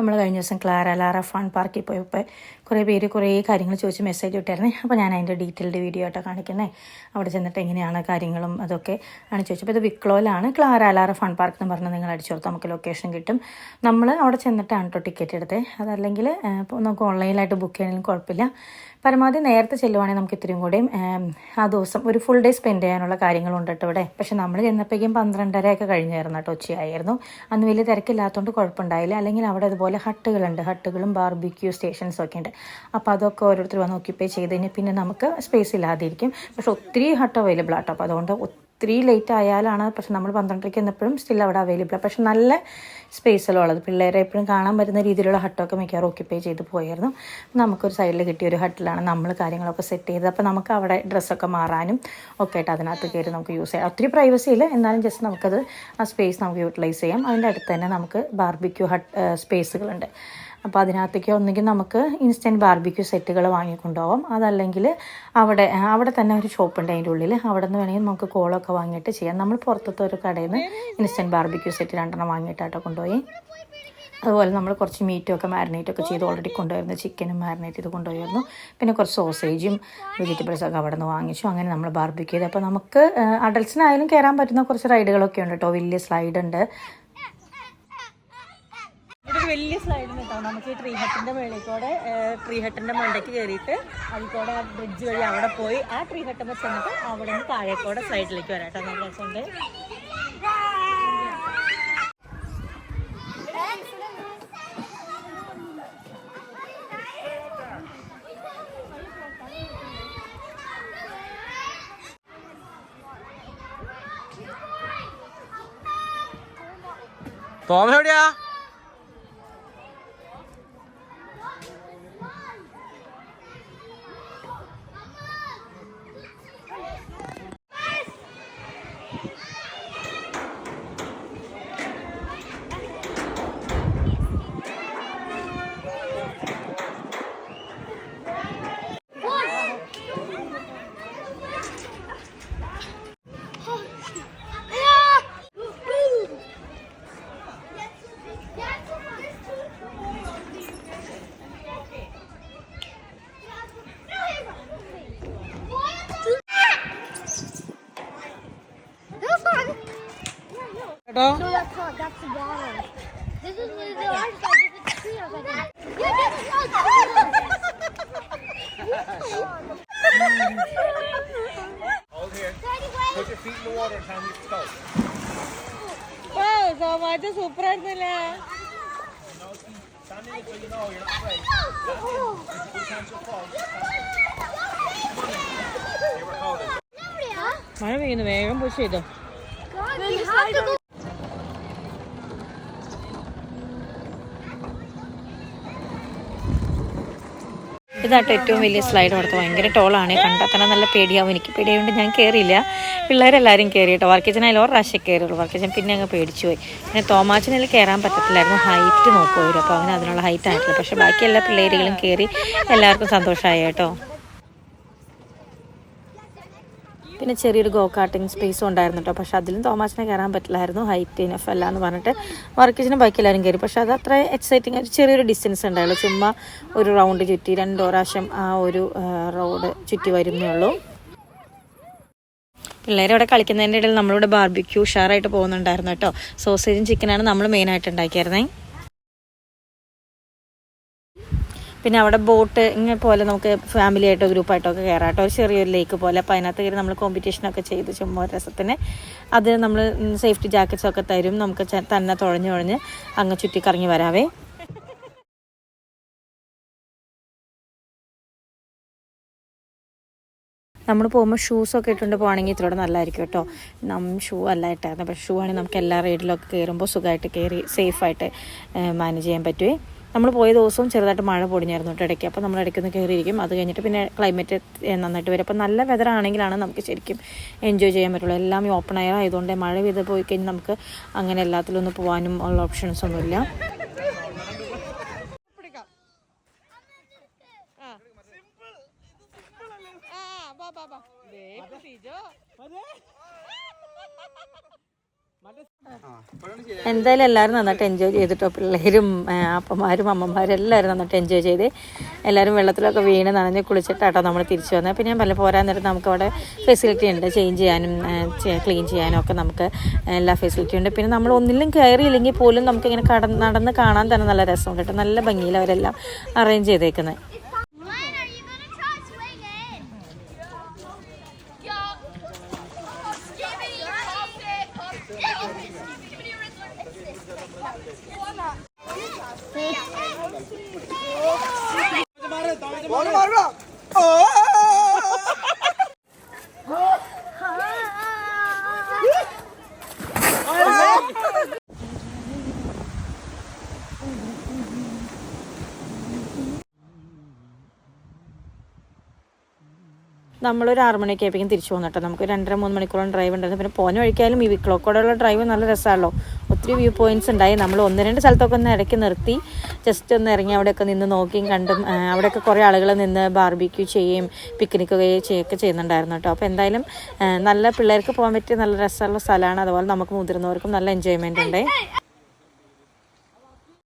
നമ്മൾ കഴിഞ്ഞ ദിവസം ക്ലാര ലാറ ഫൺ പാർക്കിൽ പോയപ്പോൾ കുറേ പേര് കുറേ കാര്യങ്ങൾ ചോദിച്ച് മെസ്സേജ് ഇട്ടായിരുന്നേ അപ്പോൾ ഞാൻ അതിന്റെ ഡീറ്റെയിൽഡ് വീഡിയോ ആയിട്ടാണ് കാണിക്കുന്നത് അവിടെ ചെന്നിട്ട് എങ്ങനെയാണ് കാര്യങ്ങളും അതൊക്കെ ആണ് ചോദിച്ചപ്പോൾ ഇത് വിക്ലോയിലാണ് ക്ലാര ലാറ ഫൺ പാർക്ക് എന്ന് പറഞ്ഞാൽ നിങ്ങൾ അടിച്ചു കൊടുത്താൽ നമുക്ക് ലൊക്കേഷൻ കിട്ടും. നമ്മൾ അവിടെ ചെന്നിട്ടാണ് കേട്ടോ ടിക്കറ്റ് എടുത്തത് അതല്ലെങ്കിൽ നമുക്ക് ഓൺലൈനിലായിട്ട് ബുക്ക് ചെയ്യണമെങ്കിലും കുഴപ്പമില്ല. പരമാവധി നേരത്തെ ചെല്ലുവാണെങ്കിൽ നമുക്ക് ഇത്രയും കൂടെയും ആ ദിവസം ഒരു ഫുൾ ഡേ സ്പെൻഡ് ചെയ്യാനുള്ള കാര്യങ്ങളുണ്ട് കേട്ടോ ഇവിടെ. പക്ഷെ നമ്മൾ ചെന്നപ്പോഴേക്കും പന്ത്രണ്ടരയൊക്കെ കഴിഞ്ഞായിരുന്നു കേട്ടോ ഉച്ചയായിരുന്നു. അന്ന് വലിയ തിരക്കില്ലാത്തതുകൊണ്ട് കുഴപ്പമുണ്ടായില്ല. അല്ലെങ്കിൽ അവിടെ അതുപോലെ ഹട്ടുകളുണ്ട് ഹട്ടുകളും ബാർബിക്യൂ സ്റ്റേഷൻസും ഒക്കെ ഉണ്ട്. അപ്പോൾ അതൊക്കെ ഓരോരുത്തർ വന്ന് ഓക്യുപ്പൈ ചെയ്ത് കഴിഞ്ഞാൽ പിന്നെ നമുക്ക് സ്പേസ് ഇല്ലാതിരിക്കും. പക്ഷെ ഒത്തിരി ഹട്ട് അവൈലബിൾ ആട്ടോ അപ്പോൾ അതുകൊണ്ട് ഒത്തിരി ലേറ്റ് ആയാലാണ് പക്ഷെ നമ്മൾ പന്ത്രണ്ടരയ്ക്ക് എന്നപ്പോഴും സ്റ്റിൽ അവിടെ അവൈലബിൾ പക്ഷെ നല്ല സ്പേസിലുള്ളത് പിള്ളേരെ എപ്പോഴും കാണാൻ പറ്റുന്ന രീതിയിലുള്ള ഹട്ടൊക്കെ മിക്കവാറും ഓക്യുപ്പൈ ചെയ്ത് പോയായിരുന്നു. നമുക്കൊരു സൈഡിൽ കിട്ടിയ ഒരു ഹട്ടിലാണ് നമ്മൾ കാര്യങ്ങളൊക്കെ സെറ്റ് ചെയ്തത്. അപ്പോൾ നമുക്ക് അവിടെ ഡ്രസ്സൊക്കെ മാറാനും ഒക്കെ ആയിട്ട് അതിനകത്ത് കയറി നമുക്ക് യൂസ് ചെയ്യാം. ഒത്തിരി പ്രൈവസി ഇല്ല. എന്നാലും ജസ്റ്റ് നമുക്കത് ആ സ്പേസ് നമുക്ക് യൂട്ടിലൈസ് ചെയ്യാം. അതിന്റെ അടുത്ത് തന്നെ നമുക്ക് ബാർബിക്യൂ ഹട്ട് സ്പേസുകളുണ്ട് അപ്പോൾ അതിനകത്തേക്ക് ഒന്നുകിൽ നമുക്ക് ഇൻസ്റ്റന്റ് ബാർബിക്യൂ സെറ്റുകൾ വാങ്ങിക്കൊണ്ടുപോകാം അതല്ലെങ്കിൽ അവിടെ അവിടെ തന്നെ ഒരു ഷോപ്പ് ഉണ്ട് അതിന്റെ ഉള്ളിൽ. അവിടെ നിന്ന് വേണമെങ്കിൽ നമുക്ക് കോളൊക്കെ വാങ്ങിയിട്ട് ചെയ്യാം. നമ്മൾ പുറത്തത്തെ ഒരു കടയിൽ നിന്ന് ഇൻസ്റ്റന്റ് ബാർബിക്യൂ സെറ്റ് രണ്ടെണ്ണം വാങ്ങിയിട്ടാട്ടോ കൊണ്ടുപോയി. അതുപോലെ നമ്മൾ കുറച്ച് മീറ്റും ഒക്കെ മാരിനേറ്റ് ഒക്കെ ചെയ്ത് ഓൾറെഡി കൊണ്ടുവരുന്നു ചിക്കനും മാരിനേറ്റ് ചെയ്ത് കൊണ്ടുപോയിരുന്നു പിന്നെ കുറച്ച് സോസേജും വെജിറ്റബിൾസ് ഒക്കെ അവിടെ നിന്ന് വാങ്ങിച്ചു. അങ്ങനെ നമ്മൾ ബാർബിക്ക് ചെയ്ത്. അപ്പോൾ നമുക്ക് അഡൽസിനായാലും കയറാൻ പറ്റുന്ന കുറച്ച് റൈഡുകളൊക്കെ ഉണ്ട് കേട്ടോ വലിയ സ്ലൈഡ് ഉണ്ട്. വലിയ സ്ലൈഡ് കേട്ടോ. നമുക്ക് ഈ ട്രീ ഹട്ടിന്റെ മേളിൽ കൂടെ ട്രീ ഹട്ടിന്റെ മണ്ടയ്ക്ക് കയറിയിട്ട് അതിക്കൂടെ ആ ബ്രിഡ്ജ് വഴി അവിടെ പോയി ആ ട്രീ ഹട്ടുമ്പോൾ ചെന്നിട്ട് അവിടെ നിന്ന് താഴേക്കൂടെ സൈഡിലേക്ക് വരാം കേട്ടോ. നല്ല രസമുണ്ട്. തോമ എവിടെയാ? കേട്ടോ No, that's not. That's the water. This is the the orange side. This is the tree I was like, Yeah, this is not Hold here. Daddy, wait. Put your feet in the water and time to toe. സോമാച്ച super ആയിരുന്നില്ല Stand in it so you know you're not afraid. Times you'll fall. മഴ പെയ്യുന്നു വേഗം push ചെയ്തോ ഇതാട്ടോ ഏറ്റവും വലിയ slide അവിടുത്തെ ഭയങ്കര ടോളാണ് കണ്ടാൽ തന്നെ നല്ല പേടിയാവും. എനിക്ക് പേടിയായതുകൊണ്ട് ഞാൻ കയറിയില്ല പിള്ളേരെല്ലാവരും കയറി കേട്ടോ വർക്കിച്ചനായാലും ഒരു പ്രാവശ്യം കയറിയുള്ളൂ വർക്കിച്ചൻ പിന്നെ അങ്ങ് പേടിച്ചു പോയി. പിന്നെ തോമാച്ചനിൽ കയറാൻ പറ്റത്തില്ലായിരുന്നു. ഹൈറ്റ് നോക്കുമായിരുന്നു അപ്പോൾ അവന് അതിനുള്ള ഹൈറ്റ് ആയിട്ടില്ല. പക്ഷേ ബാക്കി എല്ലാ പിള്ളേരുകളും കയറി എല്ലാവർക്കും സന്തോഷമായി കേട്ടോ. പിന്നെ ചെറിയൊരു ഗോ കാർട്ടിങ് സ്പേസും ഉണ്ടായിരുന്നു കേട്ടോ പക്ഷെ അതിലും തോമാസിനെ കയറാൻ പറ്റില്ലായിരുന്നു. ഹൈറ്റ് ഇനഫ് അല്ല എന്ന് പറഞ്ഞിട്ട് വർക്കിച്ചിന് ബാക്കി എല്ലാവരും കയറി. പക്ഷെ അത് അത്ര എക്സൈറ്റിംഗ് ഒരു ചെറിയൊരു ഡിസ്റ്റൻസ് ഉണ്ടായുള്ളൂ. ചുമ്മാ ഒരു റൗണ്ട് ചുറ്റി രണ്ടോ പ്രാവശ്യം ആ ഒരു റോഡ് ചുറ്റി വരുന്നേ ഉള്ളൂ. പിള്ളേർ അവിടെ കളിക്കുന്നതിന്റെ ഇടയിൽ നമ്മളിവിടെ ബാർബിക്യൂ ഉഷാറായിട്ട് പോകുന്നുണ്ടായിരുന്നു കേട്ടോ സോസേജും ചിക്കനാണ് നമ്മൾ മെയിനായിട്ട് ഉണ്ടാക്കിയിരുന്നേ പിന്നെ അവിടെ ബോട്ട് ഇങ്ങനെ പോലെ നമുക്ക് ഫാമിലി ആയിട്ടോ ഗ്രൂപ്പായിട്ടോ ഒക്കെ കയറാം കേട്ടോ ഒരു ചെറിയൊരു ലേക്ക് പോലെ. അപ്പോൾ അതിനകത്ത് കയറി നമ്മൾ കോമ്പറ്റീഷനൊക്കെ ചെയ്ത് ചുമ്മാ രസത്തിന് അത് നമ്മൾ സേഫ്റ്റി ജാക്കറ്റ്സ് ഒക്കെ തരും. നമുക്ക് തന്നെ തുഴഞ്ഞ് തുഴഞ്ഞ് അങ്ങ് ചുറ്റി കറങ്ങി വരാവേ നമ്മൾ പോകുമ്പോൾ ഒക്കെ ഇട്ടുകൊണ്ട് പോകുകയാണെങ്കിൽ ഇത്രയോടെ നല്ലതായിരിക്കും കേട്ടോ. നം ഷൂ അല്ല ഇട്ടായിരുന്നു പക്ഷേ ഷൂ ആണെങ്കിൽ നമുക്ക് എല്ലാ റൈഡിലൊക്കെ കയറുമ്പോൾ സുഖമായിട്ട് കയറി സേഫായിട്ട് മാനേജ് ചെയ്യാൻ പറ്റുമേ നമ്മൾ പോയ ദിവസവും ചെറുതായിട്ട് മഴ പൊടിഞ്ഞായിരുന്നു കേട്ടോ ഇടയ്ക്ക് അപ്പോൾ നമ്മൾ ഇടയ്ക്ക് ഇടയ്ക്കൊന്ന് കയറിയിരിക്കും അത് കഴിഞ്ഞിട്ട് പിന്നെ ക്ലൈമറ്റ് നന്നായിട്ട് വരും അപ്പോൾ നല്ല വെതർ ആണെങ്കിലാണ് നമുക്ക് ശരിക്കും എൻജോയ് ചെയ്യാൻ പറ്റുള്ളൂ എല്ലാം ഈ ഓപ്പൺ എയർ ആയതുകൊണ്ട് മഴ പെയ്ത് പോയി കഴിഞ്ഞാൽ നമുക്ക് അങ്ങനെ എല്ലാത്തിലൊന്നും പോകാനും ഉള്ള ഓപ്ഷൻസ് ഒന്നുമില്ല എന്തായാലും എല്ലാവരും നന്നായിട്ട് എൻജോയ് ചെയ്തിട്ടോ. പിള്ളേരും അപ്പന്മാരും അമ്മമാരും എല്ലാവരും നന്നായിട്ട് എൻജോയ് ചെയ്ത് എല്ലാവരും വെള്ളത്തിലൊക്കെ വീണ് നനഞ്ഞ് കുളിച്ചിട്ടാട്ടോ നമ്മൾ തിരിച്ചു വന്നത് പിന്നെ പല പോരാൻ നേരം നമുക്ക് അവിടെ ഫെസിലിറ്റി ഉണ്ട് ചേഞ്ച് ചെയ്യാനും ക്ലീൻ ചെയ്യാനും ഒക്കെ നമുക്ക് എല്ലാ ഫെസിലിറ്റി ഉണ്ട്. പിന്നെ നമ്മൾ ഒന്നിലും കയറിയില്ലെങ്കിൽ പോലും നമുക്കിങ്ങനെ കട നടന്ന് കാണാൻ തന്നെ നല്ല രസമുണ്ട് കേട്ടോ. നല്ല ഭംഗിയിൽ അവരെല്ലാം അറേഞ്ച് ചെയ്തേക്കുന്നത് നമ്മളൊരു ആറ് മണിയൊക്കെ ആയപ്പോഴേക്കും തിരിച്ചു പോകുന്നു കേട്ടോ. നമുക്ക് രണ്ടര മൂന്ന് മണിക്കൂറോളം ഡ്രൈവ് ഉണ്ടായിരുന്നു. പിന്നെ പോന വഴിക്കായാലും ഈ വിക്ലോക്കോടെയുള്ള ഡ്രൈവ് നല്ല രസമാണല്ലോ. ഒത്തിരി വ്യൂ പോയിന്റ്സ് ഉണ്ടായി. നമ്മൾ ഒന്ന് രണ്ട് സ്ഥലത്തൊക്കെ ഒന്ന് ഇടയ്ക്ക് നിർത്തി. ജസ്റ്റ് ഒന്ന് ഇറങ്ങി അവിടെയൊക്കെ നിന്ന് നോക്കിയും കണ്ടും അവിടെയൊക്കെ കുറേ ആളുകൾ നിന്ന് ബാർബിക്യൂ ചെയ്യുകയും പിക്നിക്ക് ചെയ്യുകയൊക്കെ ചെയ്യുന്നുണ്ടായിരുന്നു കേട്ടോ. അപ്പോൾ എന്തായാലും നല്ല പിള്ളേർക്ക് പോകാൻ പറ്റിയ നല്ല രസമുള്ള സ്ഥലമാണ്. അതുപോലെ നമുക്ക് മുതിർന്നവർക്കും നല്ല എൻജോയ്മെന്റ് ഉണ്ട്.